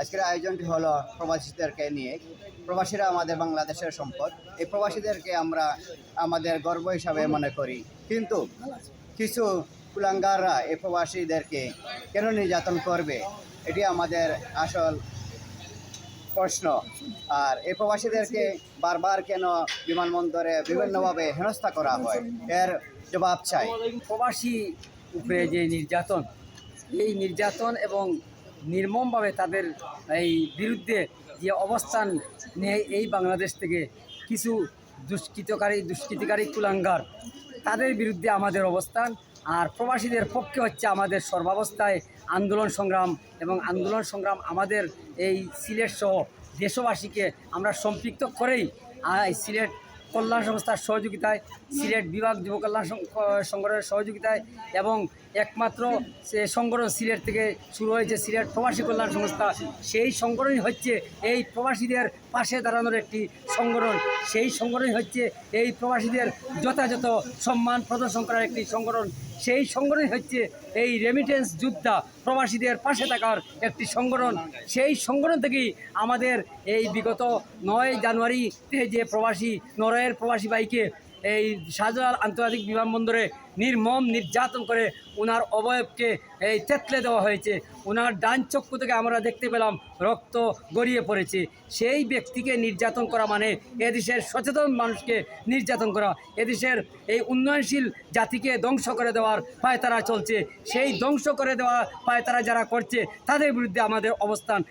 আজকের আয়োজনটি হলো প্রবাসীদেরকে নিয়ে। প্রবাসীরা আমাদের বাংলাদেশের সম্পদ। এই প্রবাসীদেরকে আমরা আমাদের গর্ব হিসাবে মনে করি। কিন্তু কিছু কুলাঙ্গাররা এই প্রবাসীদেরকে কেন নির্যাতন করবে? এটি আমাদের আসল প্রশ্ন। আর এই প্রবাসীদেরকে বারবার কেন বিমানবন্দরে বিভিন্নভাবে হেনস্থা করা হয়? এর জবাব চাই। প্রবাসী উপরে যে নির্যাতন, এই নির্যাতন এবং নির্মমভাবে তাদের এই বিরুদ্ধে যে অবস্থান নেয় এই বাংলাদেশ থেকে কিছু দুষ্কৃতকারী, দুষ্কৃতিকারী কুলাঙ্গার, তাদের বিরুদ্ধে আমাদের অবস্থান। আর প্রবাসীদের পক্ষে হচ্ছে আমাদের সর্বাবস্থায় আন্দোলন সংগ্রাম এবং আন্দোলন সংগ্রাম আমাদের এই সিলেট সহ দেশবাসীকে আমরা সম্পৃক্ত করেই সিলেট কল্যাণ সংস্থার সহযোগিতায় সিলেট বিভাগ যুব কল্যাণ সং- সংগঠনের সহযোগিতায় এবং একমাত্র সে সংগঠন সিলেট থেকে শুরু হয়েছে সিলেট প্রবাসী কল্যাণ সংস্থা। সেই সংগঠনই হচ্ছে এই প্রবাসীদের পাশে দাঁড়ানোর একটি সংগঠন। সেই সংগঠনই হচ্ছে এই প্রবাসীদের যথাযথ সম্মান প্রদর্শন করার একটি সংগঠন। সেই সংগঠনই হচ্ছে এই রেমিটেন্স যোদ্ধা প্রবাসীদের পাশে থাকার একটি সংগঠন। সেই সংগঠন থেকেই আমাদের এই বিগত নয় জানুয়ারিতে যে প্রবাসী নরওয়ের প্রবাসী বাইকে এই শাহজালাল আন্তর্জাতিক বিমানবন্দরে নির্মম নির্যাতন করে ওনার অবয়বকে এই থেতলে দেওয়া হয়েছে। ওনার ডান চক্ষু থেকে আমরা দেখতে পেলাম রক্ত গড়িয়ে পড়েছে। সেই ব্যক্তিকে নির্যাতন করা মানে এদেশের সচেতন মানুষকে নির্যাতন করা। এদেশের এই উন্নয়নশীল জাতিকে ধ্বংস করে দেওয়ার পায়তারা চলছে। সেই ধ্বংস করে দেওয়া পায়তারা যারা করছে, তাদের বিরুদ্ধে আমাদের অবস্থান।